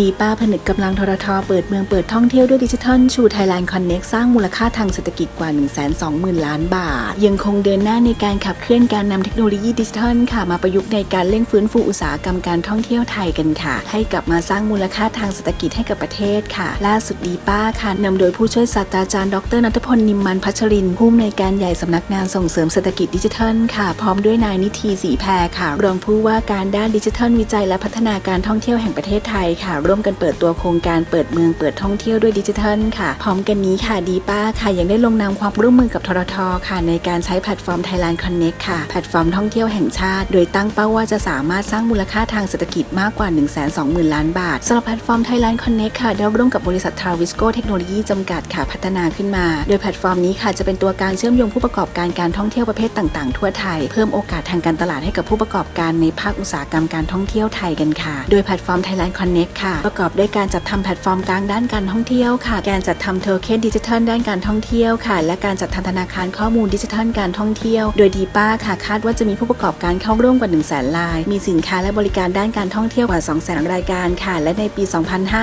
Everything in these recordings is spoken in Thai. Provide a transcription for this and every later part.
ดีป้าผนึกกำลังทรทเปิดเมืองเปิดท่องเที่ยวด้วยดิจิทัลชูไทยแลนด์คอนเน็กสร้างมูลค่าทางเศรษฐกิจกว่า 1 2 0 0 0 0 ล้านบาท ยังคงเดินหน้าในการขับเคลื่อนการนำเทคโนโลยีดิจิทัลค่ะมาประยุกต์ในการเร่งฟื้นฟูอุตสาหกรรมการท่องเที่ยวไทยกันค่ะ ให้กลับมาสร้างมูลค่าทางเศรษฐกิจให้กับประเทศค่ะ ล่าสุดดีป้าค่ะนำโดยผู้ช่วยศาสตราจารย์ดรนัทพลนิมมันพัชรินผู้อำนวยการใหญ่สำนักงานส่งเสริมเศรษฐกิจดิจิทัลค่ะ พร้อมด้วยนายนิธีศรีแพรค่ะรองผู้ว่าการด้านดิจิทัลวิจัยและพัฒนาการท่องเที่ยวแห่งประเทศไทยค่ะร่วมกันเปิดตัวโครงการเปิดเมืองเปิดท่องเที่ยวด้วยดิจิทัลค่ะ พร้อมกันนี้ค่ะดีป้าค่ะยังได้ลงนามความร่วมมือกับทรทค่ะ ในการใช้แพลตฟอร์ม Thailand Connect ค่ะ แพลตฟอร์มท่องเที่ยวแห่งชาติ โดยตั้งเป้าว่าจะสามารถสร้างมูลค่าทางเศรษฐกิจมากกว่า 1 2 0 0 0 0 ล้านบาทสำหรับแพลตฟอร์ม Thailand Connect ค่ะได้ร่วมกับบริษัท Travisco เทคโนโลยีจำกัดค่ะพัฒนาขึ้นมา โดยแพลตฟอร์มนี้ค่ะจะเป็นตัวการเชื่อมโยงผู้ประกอบการการท่องเที่ยวประเภทต่างๆ ทั่วไทย เพิ่มโอกาสทางการตลาดให้กับผู้ประกอบการในภาคอุตสาหกรรมการท่องเที่ยวไทยกันค่ะ โดยแพลตฟอร์ม Thailand Connect ค่ะประกอบด้วยการจัดทำแพลตฟอร์มกลางด้านการท่องเที่ยวค่ะ การจัดทำโทอร์เคนดิจิทัลด้านการท่องเที่ยวค่ะ และการจัดทำธนาคารข้อมูลดิจิทัลการท่องเที่ยว โดยดีป้าค่ะ คาดว่าจะมีผู้ประกอบการเข้าร่วมกว่า 1 0 0 0 0แสนราย มีสินค้าและบริการด้านการท่องเที่ยวกว่า 2 0 0 0 0 รายการค่ะ และในปี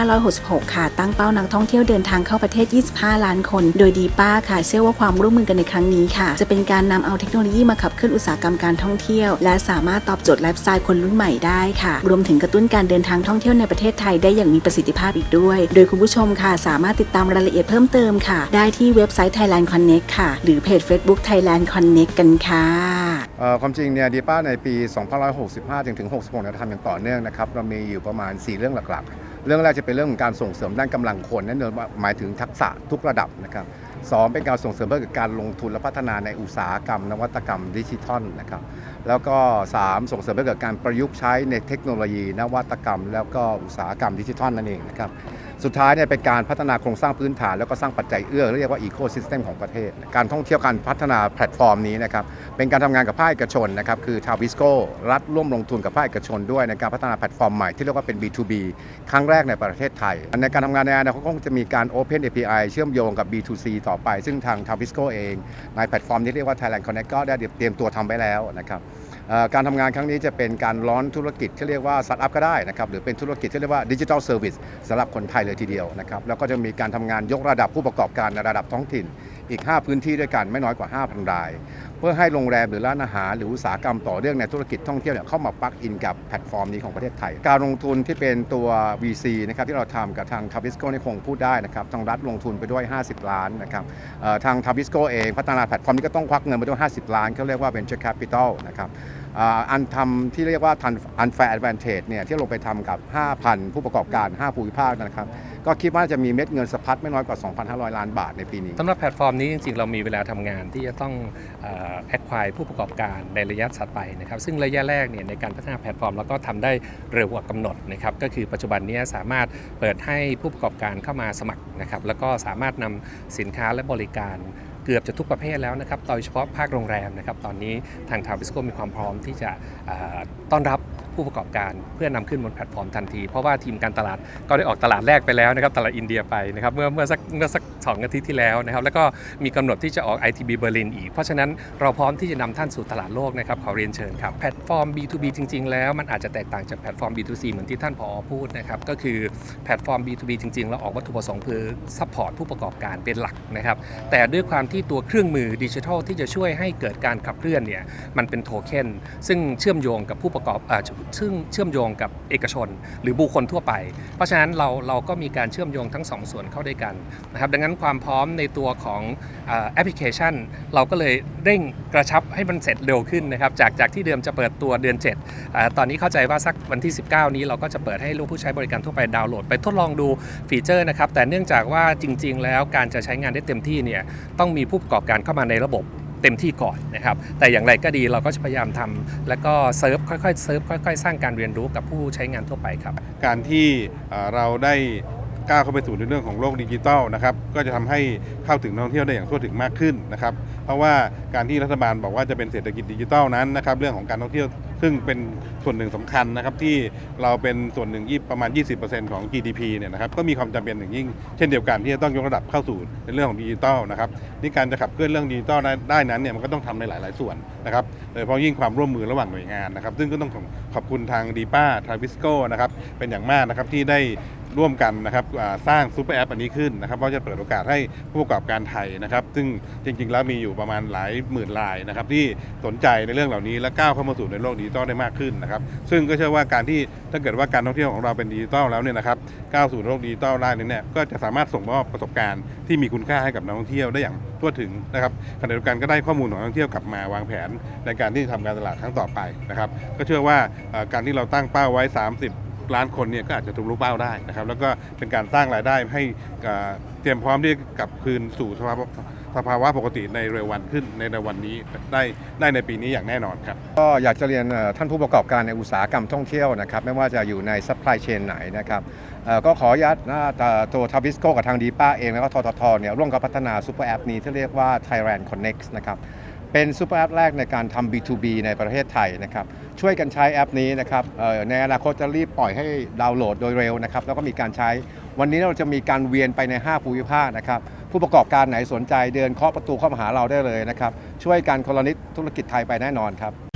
2566 ค่ะ ตั้งเป้านักท่องเที่ยวเดินทางเข้าประเทศ 25 ล้านคน โดยดีป้าค่ะ เชื่อว่าความร่วมมือกันในครั้งนี้ค่ะ จะเป็นการนำเอาเทคโนโลยีมาขับเคลื่อนอุตสาหกรรมการท่องเที่ยว และสามารถตอบโจทย์ไลฟ์สไตล์คนรุ่นใหม่ได้ค่ะ รวมถึงกระตุ้นการเดินทางท่องเที่ยวในประเทศไทยได้อย่างมีประสิทธิภาพอีกด้วย โดยคุณผู้ชมค่ะ สามารถติดตามรายละเอียดเพิ่มเติมค่ะ ได้ที่เว็บไซต์ Thailand Connect ค่ะ หรือเพจ Facebook Thailand Connect กันค่ะความจริงเนี่ยดีป้าในปี 2565 ถึงถึง 66เนี่ยทำอย่างต่อเนื่องนะครับ เรามีอยู่ประมาณ 4 เรื่องหลักๆ เรื่องแรกจะเป็นเรื่องของการส่งเสริมด้านกำลังคนนั่นหมายถึงทักษะทุกระดับนะครับ สองเป็นการส่งเสริมเพื่อการลงทุนและพัฒนาในอุตสาหกรรม นวัตกรรมดิจิทัลนะครับแล้วก็ 3 ส่งเสริมเพื่อการประยุกต์ใช้ในเทคโนโลยี นวัตกรรม แล้วก็อุตสาหกรรมดิจิทัลนั่นเองนะครับ สุดท้ายเนี่ยเป็นการพัฒนาโครงสร้างพื้นฐานแล้วก็สร้างปัจจัยเอื้อเรียกว่าอีโคซิสเต็มของประเทศ การท่องเที่ยวการพัฒนาแพลตฟอร์มนี้นะครับเป็นการทำงานกับภาคเอกชนนะครับคือทาวิสโกรัฐร่วมลงทุนกับภาคเอกชนด้วยในการพัฒนาแพลตฟอร์มใหม่ที่เรียกว่าเป็น B2B ครั้งแรกในประเทศไทย ในการทำงานในอนาคตก็คงจะมีการ Open API เชื่อมโยงกับ B2C ต่อไป ซึ่งทางทาวิสโกเอง ในแพลตฟอร์มที่เรียกว่า Thailand Connect ก็ได้เตรียมตัวทำไว้แล้วนะครับ การทำงานครั้งนี้จะเป็นการล้อนธุรกิจที่เรียกว่าสตาร์ทอัพก็ได้นะครับหรือเป็นธุรกิจที่เรียกว่าดิจิทัลเซอร์วิสสำหรับคนไทยเลยทีเดียวนะครับแล้วก็จะมีการทำงานยกระดับผู้ประกอบการในระดับท้องถิ่น อีก 5 พื้นที่ด้วยกันไม่น้อยกว่า 5,000 ราย เพื่อให้โรงแรมหรือร้านอาหารหรืออุตสาหกรรมต่อเนื่องในธุรกิจท่องเที่ยวเนี่ยเข้ามาปลักอินกับแพลตฟอร์มนี้ของประเทศไทย การลงทุนที่เป็นตัว VC นะครับที่เราทำกับทางทาวิสโกนี่คงพูดได้นะครับทางรัฐลงทุนไปด้วย 50 ล้านนะครับทางทาวิสโกเองพัฒนาแพลตฟอร์มนี้ก็ต้องควักเงินไปด้วย 50 ล้านเขาเรียกว่า venture capital นะครับ อ่าอันทำที่เรียกว่าทัน unfair advantage เนี่ยที่ลงไปทำกับ 5,000 ผู้ประกอบการ 5 ภูมิภาคนะครับ ก็คิดว่าจะมีเม็ดเงินสะพัดไม่น้อยกว่า 2,500 ล้านบาทในปีนี้สำหรับแพลตฟอร์มนี้จริงๆ เรามีเวลาทำงานที่จะต้องแอคควายผู้ประกอบการในระยะถัดไปนะครับ ซึ่งระยะแรกเนี่ยในการพัฒนาแพลตฟอร์มเราก็ทำได้เร็วกว่ากำหนดนะครับก็คือปัจจุบันนี้สามารถเปิดให้ผู้ประกอบการเข้ามาสมัครนะครับแล้วก็สามารถนำสินค้าและบริการ เกือบจะทุกประเภทแล้วนะครับ โดยเฉพาะภาคโรงแรมนะครับ ตอนนี้ทางทาวิสโกมีความพร้อมที่จะต้อนรับผู้ประกอบการเพื่อนำขึ้นบนแพลตฟอร์มทันที เพราะว่าทีมการตลาดก็ได้ออกตลาดแรกไปแล้วนะครับ ตลาดอินเดียไปนะครับ เมื่อเมื่อสักเมื่อสัก สองอาทิตย์ที่แล้วนะครับ แล้วก็มีกำหนดที่จะออก ITB เบอร์ลินอีก เพราะฉะนั้นเราพร้อมที่จะนำท่านสู่ตลาดโลกนะครับขอเรียนเชิญครับแพลตฟอร์ม B2B จริง ๆ แล้วมันอาจจะแตกต่างจากแพลตฟอร์ม B2C เหมือนที่ท่านผอพูดนะครับก็คือแพลตฟอร์ม B2B จริง ๆ เราออกวัตถุประสงค์คือซัพพอร์ตผู้ประกอบการเป็นหลักนะครับแต่ด้วยความที่ตัวเครื่องมือดิจิทัลที่จะช่วยให้เกิดการขับเคลื่อนเนี่ยมันเป็นโทเค็นซึ่งเชื่อมโยงกับผู้ประกอบอซึ่งเชื่อมโยงกับเอกชน หรือบุคคลทั่วไป เพราะฉะนั้นเราเราก็มีการเชื่อมโยงทั้งสส่วนเข้าด้วยกันนะครับดังนั้นความพร้อมในตัวของแอปพลิเคชัน เราก็เลยเร่งกระชับให้มันเสร็จเร็วขึ้นนะครับ จากจากที่เดิมจะเปิดตัวเดือน 7 ตอนนี้เข้าใจว่าสักวันที่ 19 นี้เราก็จะเปิดให้ลูกผู้ใช้บริการทั่วไปดาวน์โหลด ไปทดลองดูฟีเจอร์นะครับ แต่เนื่องจากว่าจริง ๆ แล้วการจะใช้งานได้เต็มที่เนี่ยต้องมีผู้ประกอบการเข้ามาในระบบเต็มที่ก่อนนะครับ แต่อย่างไรก็ดีเราก็จะพยายามทำแล้วก็เซิร์ฟค่อยๆเซิร์ฟค่อย ๆ สร้างการเรียนรู้กับผู้ใช้งานทั่วไปครับ การที่เราได้ ก้าวเข้าไปสู่ในเรื่องของโลกดิจิทัลนะครับก็จะทำให้เข้าถึงนักท่องเที่ยวได้อย่างทั่วถึงมากขึ้นนะครับเพราะว่าการที่รัฐบาลบอกว่าจะเป็นเศรษฐกิจดิจิทัลนั้นนะครับเรื่องของการท่องเที่ยวซึ่งเป็นส่วนหนึ่งสำคัญนะครับที่เราเป็นส่วนหนึ่งยี่ประมาณ 20%ของ GDP เนี่ยนะครับก็มีความจำเป็นอย่างยิ่งเช่นเดียวกันที่จะต้องยกระดับเข้าสู่ในเรื่องของดิจิทัลนะครับนี่การจะขับเคลื่อนเรื่องดิจิทัลได้นั้นเนี่ยมันก็ต้องทำในหลาย ๆ ส่วนนะครับโดยเฉพาะยิ่งความร่วมมือระหว่างหน่วยงานนะครับซึ่งก็ต้องขอบขอบคุณทางดีป้าทราวิสโกนะครับเป็นอย่างมากนะครับที่ได้ ร่วมกันนะครับสร้างซูเปอร์แอปอันนี้ขึ้นนะครับเพราจะเปิดโอกาสให้ผู้ประกอบการไทยนะครับ ซึ่งจริง ๆ แล้วมีอยู่ประมาณหลายหมื่นรายนะครับที่สนใจในเรื่องเหล่านี้และก้าวเข้ามาสู่ในโลกดิจิตอลได้มากขึ้นนะครับซึ่งก็เชื่อว่าการที่ถ้าเกิดว่าการท่องเที่ยวของเราเป็นดิจิตอลแล้วเนี่ยนะครับก้าวสู่โลกดิจิตอลได้เนี่ยก็จะสามารถส่งมอบประสบการณ์ที่มีคุณค่าให้กับนักท่องเที่ยวได้อย่างทั่วถึงนะครับขณะเดียวกันก็ได้ข้อมูลของนักท่องเที่ยวกลับมาวางแผนในการที่ทำการตลาดครั้งต่อไปนะครับก็เชื่อว่าการที่เราตั้งเป้าไว้ 30 ล้านคนเนี่ยก็อาจจะทะลุเป้าได้นะครับ แล้วก็เป็นการสร้างรายได้ให้เตรียมพร้อมที่จะกลับคืนสู่สภาวะสภาวะปกติในเร็ววันขึ้นในวันนี้ได้ได้ในปีนี้อย่างแน่นอนครับ ก็อยากจะเรียนท่านผู้ประกอบการในอุตสาหกรรมท่องเที่ยวนะครับ ไม่ว่าจะอยู่ในซัพพลายเชนไหนนะครับก็ขออนุญาตนะแต่ตัวทวิสโกกับทางดีป้าเอง แล้วก็ทททเนี่ยร่วมกันพัฒนาซูเปอร์แอปนี้ที่เรียกว่า Thailand Connect นะครับ เป็นซูเปอร์แอปแรกในการทำ B2B ในประเทศไทยนะครับ ช่วยกันใช้แอปนี้นะครับในอนาคตจะรีบปล่อยให้ดาวน์โหลดโดยเร็วนะครับ แล้วก็มีการใช้ วันนี้เราจะมีการเวียนไปใน 5 ภูมิภาคนะครับ ผู้ประกอบการไหนสนใจเดินเคาะประตูเข้ามาหาเราได้เลยนะครับ ช่วยกันคนละนิดธุรกิจไทยไปแน่นอนครับ